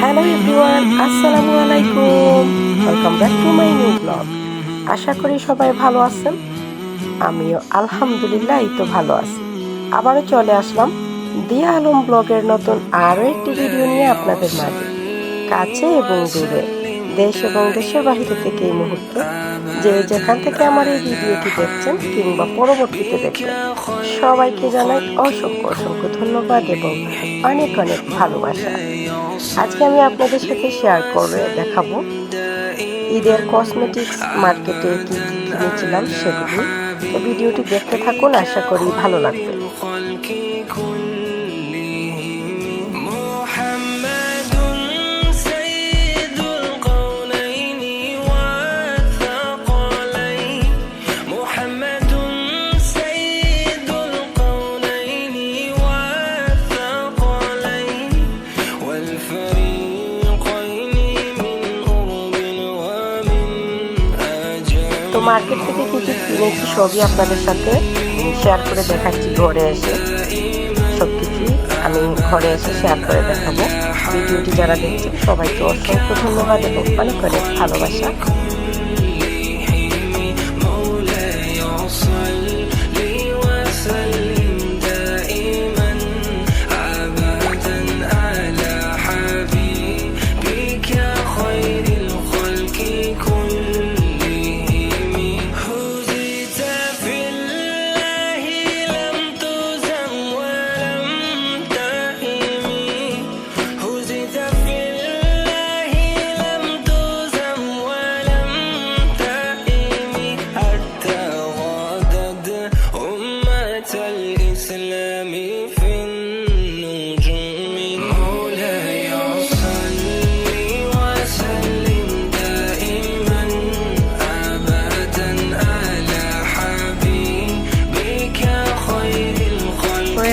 Hello everyone আসসালামু আলাইকুম welcome back to my new blog আশা করি সবাই ভালো আছেন। আমিও আলহামদুলিল্লাহ এই তো ভালো আছি। আবারও চলে আসলাম দিয়া আলম ব্লগের নতুন আরও একটি ভিডিও নিয়ে আপনাদের মাঝে। কাছে এবং দূরে। দেশ এবং দেশের বাহিরে থেকে এই মুহূর্তে যে যেখান থেকে আমার এই ভিডিওটি দেখছেন কিংবা পরবর্তীতে দেখবেন সবাইকে জানাই অসংখ্য অসংখ্য ধন্যবাদ এবং অনেক অনেক ভালোবাসা। আজকে আমি আপনাদের সাথে শেয়ার করে দেখাবো ঈদের কসমেটিক্স মার্কেটে কি কিনেছিলাম সেগুলি। ভিডিওটি দেখতে থাকুন, আশা করি ভালো লাগবে। মার্কেট থেকে কি কি কিনেছি সবই আপনাদের সাথে শেয়ার করে দেখাচ্ছি, ঘরে এসে। সব কিছুই আমি ঘরে এসে শেয়ার করে দেখাবো। ভিডিওটি যারা দেখছেন, সবাইকে অসংখ্য ধন্যবাদ এবং অনেক অনেক ভালোবাসা।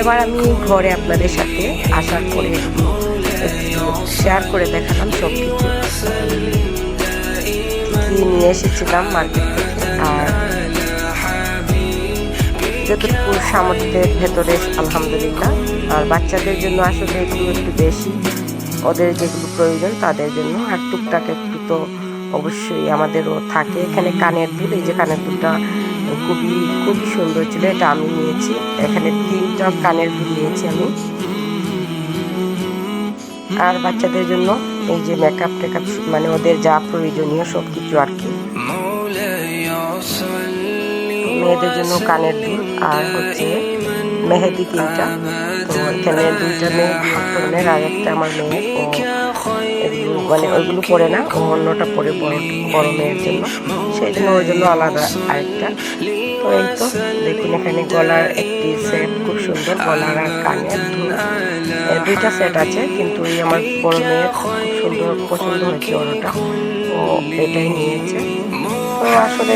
এবার আমি ঘরে আপনাদের সাথে আসার পরে শেয়ার করে দেখালাম সব কিছু নিয়ে এসেছিলাম মার্কেট থেকে আর যতটুকু সামর্থ্যের ভেতরে, আলহামদুলিল্লাহ। আর বাচ্চাদের জন্য আসলে এগুলো একটু বেশি। ওদের যেগুলো প্রয়োজন, তাদের জন্য। আর টুকটাক একটু তো অবশ্যই আমাদেরও থাকে। এখানে কানের দুল, এই যে কানের দুলটা খুবই খুবই সুন্দর ছিল, এটা আমি নিয়েছি। এখানে তিনটা কানের ফুল নিয়েছি আমি। আর বাচ্চাদের জন্য এই যে মেকআপ টেকআপ মানে ওদের যা প্রয়োজনীয় সব কিছু আর কি। মেয়েদের জন্য কানের ফুল আর হচ্ছে মেহেদি তিনটা। তো এখানে দুইটা মেয়ে ধরনের আর একটা আমার মেয়ে মানে ওইগুলো পরে না অন্যটা পরে বড় বড় জন্য। সেই জন্য ওর জন্য আলাদা আরেকটা। তো এই তো, দেখুন এখানে গলার একটি সেট খুব সুন্দর, গলার আর কানের দুইটা সেট আছে, কিন্তু এই আমার বড় মেয়ের খুব সুন্দর পছন্দ হয়েছে ওরটা ও এটাই নিয়েছে। তো আসলে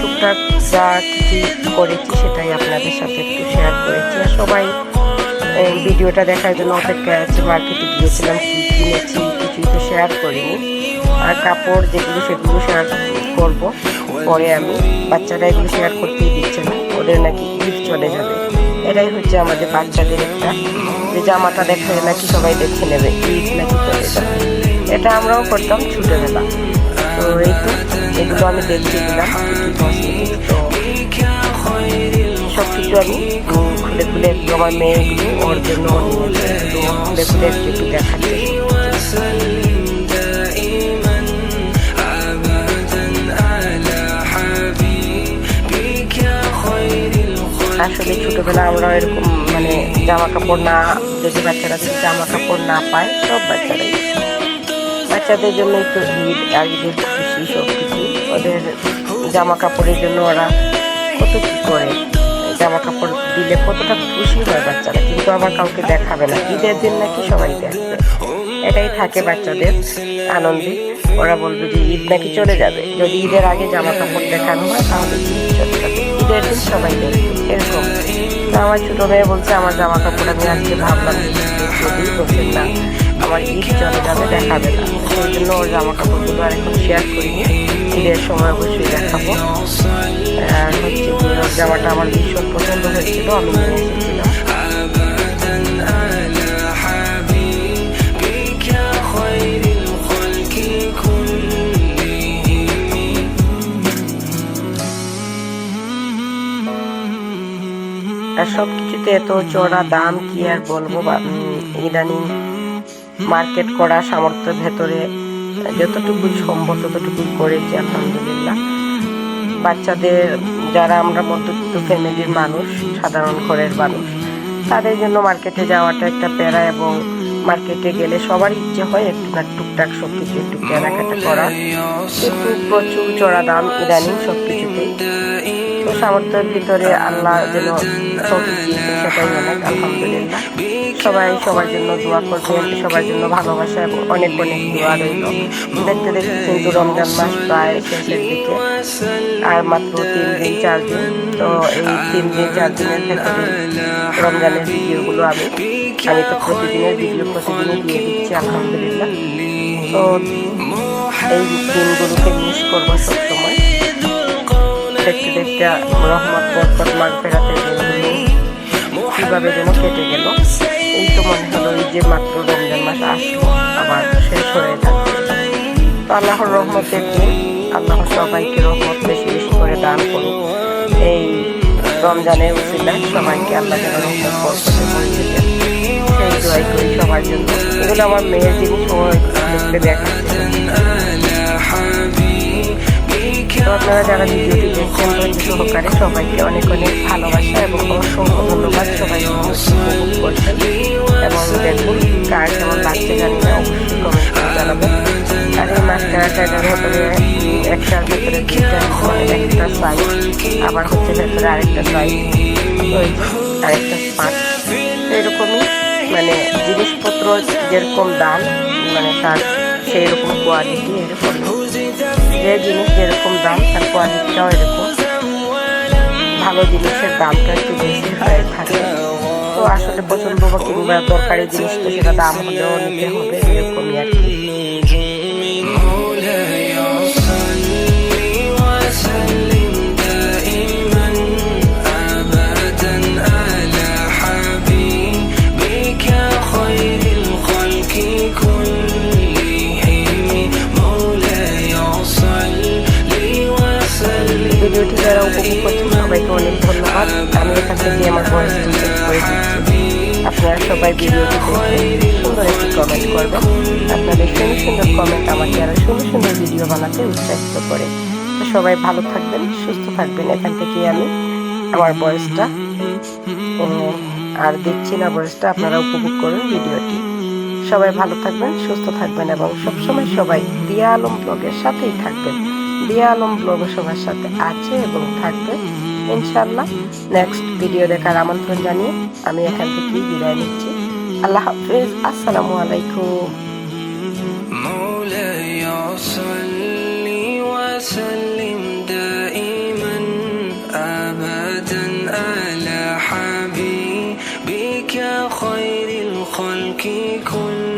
টুকটাক যা কিছু করেছি সেটাই আপনাদের সাথে একটু শেয়ার করেছি। সবাই ভিডিওটা দেখার জন্য অপেক্ষায় আছে মার্কেটে গিয়েছিলাম, কি কিনেছি কিছুই তো শেয়ার করিনি। আর কাপড় যেগুলো সেগুলো শেয়ার করব। পরে আমি বাচ্চারা এগুলো শেয়ার করতেই দিচ্ছে না। ওদের নাকি ঈদ চলে যাবে। এটাই হচ্ছে আমাদের বাচ্চাদের একটা যে জামাটা দেখলে নাকি সবাই দেখে নেবে, ঈদ নাকি চলে যাবে। এটা আমরাও করতাম ছোটোবেলা। তো এই তো, এগুলো আমি দেখিয়ে দিলাম। সব কিছু আমি খুলে খুলে আমার মেয়েগুলো ওর জন্য খুলে খুলে একটু দেখাচ্ছে। وسلم دائما أبدا على حبيبك خير الخلق আসলে ছোটবেলা আমরা এরকম মানে জামা কাপড় না যদি বাচ্চারা যদি জামা কাপড় না পায় সব বাচ্চারাই বাচ্চাদের জন্য একটু ঈদ আর ঈদের খুশি সব কিছু ওদের জামা কাপড়ের জন্য ওরা কত কি করে জামা কাপড় দিলে কতটা খুশি হয় বাচ্চারা কিন্তু আবার কাউকে দেখাবে না ঈদের দিন নাকি সবাই দেখবে এটাই থাকে বাচ্চাদের আনন্দে ওরা বলবে যে ঈদ নাকি চলে যাবে। যদি ঈদের আগে জামা কাপড় দেখানো হয়, তাহলে ঈদ ঈদের দিন সবাই দেখবে, এরকম। তো আমার ছোটো মেয়ে বলছে, আমার জামা কাপড় আমি আজকে ভাবলাম যে ঈদ বলছেন না। আমার ঈদ চলে যাবে, দেখাবে না। সেই জন্য ওর জামা কাপড়গুলো আর এখন শেয়ার করিনি। ঈদের সময় অবশ্যই দেখাবো। আর হচ্ছে জামাটা আমার ভীষণ পছন্দ হয়েছিল, আমি নিয়ে এসেছিলাম। সব কিছুতে এত চড়া দাম কি আর বলব ইদানিং মার্কেট করা সামর্থ্যের ভেতরে যতটুকু সম্ভব ততটুকু করেছি, আলহামদুলিল্লাহ। বাচ্চাদের যারা আমরা মধ্যবিত্ত ফ্যামিলির মানুষ, সাধারণ ঘরের মানুষ, তাদের জন্য মার্কেটে যাওয়াটা একটা প্যারা এবং মার্কেটে গেলে সবারই ইচ্ছে হয় একটু না টুকটাক সব কিছু একটু কেনাকাটা করা কিন্তু প্রচুর চড়া দাম ইদানিং সব কিছুতেই সামর্থ্যের ভিতরে আল্লাহ যেন তৌফিক দিয়েছে সেটাই অনেক আলহামদুলিল্লাহ। সবাই সবার জন্য দোয়া করবেন সবার জন্য ভালোবাসা এবং অনেক অনেক দোয়া রইল। দেখতে দেখতে কিন্তু রমজান মাস প্রায় শেষের দিকে, আর মাত্র তিন দিন, চার দিন। তো এই তিন দিন, চার দিনের ভেতরে রমজানের ভিডিওগুলো আমি আমি তো প্রতিদিনের ভিডিও প্রতিদিনই দিয়ে দিচ্ছি, আলহামদুলিল্লাহ। তো এই দিনগুলোকে মিস করব সবসময়। দেখতে দেখতে রহমত, বরকত মাগ ফেরাতে কীভাবে যেন কেটে গেল, এই তো মনে হলো এই যে মাত্র রমজান মাস আবার শেষ হয়ে যাচ্ছে। তো আল্লাহর রহমতের দিন আল্লাহ সবাইকে রহমত বেশি বেশি করে দান করুন এই রমজানের উচিলায় সবাইকে আল্লাহ যেন রহমত, বরকতে সেই দোয়াই করি সবার জন্য। এগুলো আমার মেয়ের জিনিস ও দেখতে দেখাচ্ছে। তো আপনারা যারা ভিডিওটি দেখছেন, ধৈর্য সহকারে সবাইকে অনেক অনেক ভালোবাসা এবং অসংখ্য ধন্যবাদ। সবাই উপভোগ করছেন এবং দেখুন কার কেমন লাগছে, জানি না, অবশ্যই কমেন্ট করে জানাবেন। আর এই মাস্টার একটা সাইজ আবার হচ্ছে ভেতরে আরেকটা সাইজ আরেকটা পাঁচ এরকমই মানে জিনিসপত্র যেরকম দাম মানে তার সেই রকম কোয়ালিটি এরকম যে জিনিস যেরকম দাম, তার কোয়ালিটিটাও এরকম। ভালো জিনিসের দামটা একটু বেশি হয়ে থাকে। তো আসলে পছন্দ বা কিংবা দরকারি জিনিস তো সেটা দাম হলেও নিতে হবে, এরকমই আর কি। যারা উপভোগ করছেন সবাইকে অনেক ধন্যবাদ আমি এখান থেকে আমার ভয়েসটি চেক করে আপনারা সবাই ভিডিওটি দেখে সুন্দর একটি কমেন্ট করবেন আপনাদের সুন্দর সুন্দর কমেন্ট আমাকে আরও সুন্দর সুন্দর ভিডিও বানাতে উৎসাহিত করে সবাই ভালো থাকবেন সুস্থ থাকবেন এখান থেকে আমি আমার বয়সটা আর দিচ্ছি না বয়সটা আপনারা উপভোগ করুন ভিডিওটি সবাই ভালো থাকবেন সুস্থ থাকবেন এবং সবসময় সবাই দিয়া আলম ব্লগের সাথেই থাকবেন দিয়া আলম ব্লগ সবার সাথে আছে এবং থাকবে ইনশাল্লাহ নেক্সট ভিডিও দেখার আমন্ত্রণ জানিয়ে আমি এখান থেকেই বিদায় নিচ্ছি আল্লাহ হাফিজ আসসালামু আলাইকুম مولاي صل وسلم دائما ابدا على حبيبك خير الخلق كلهم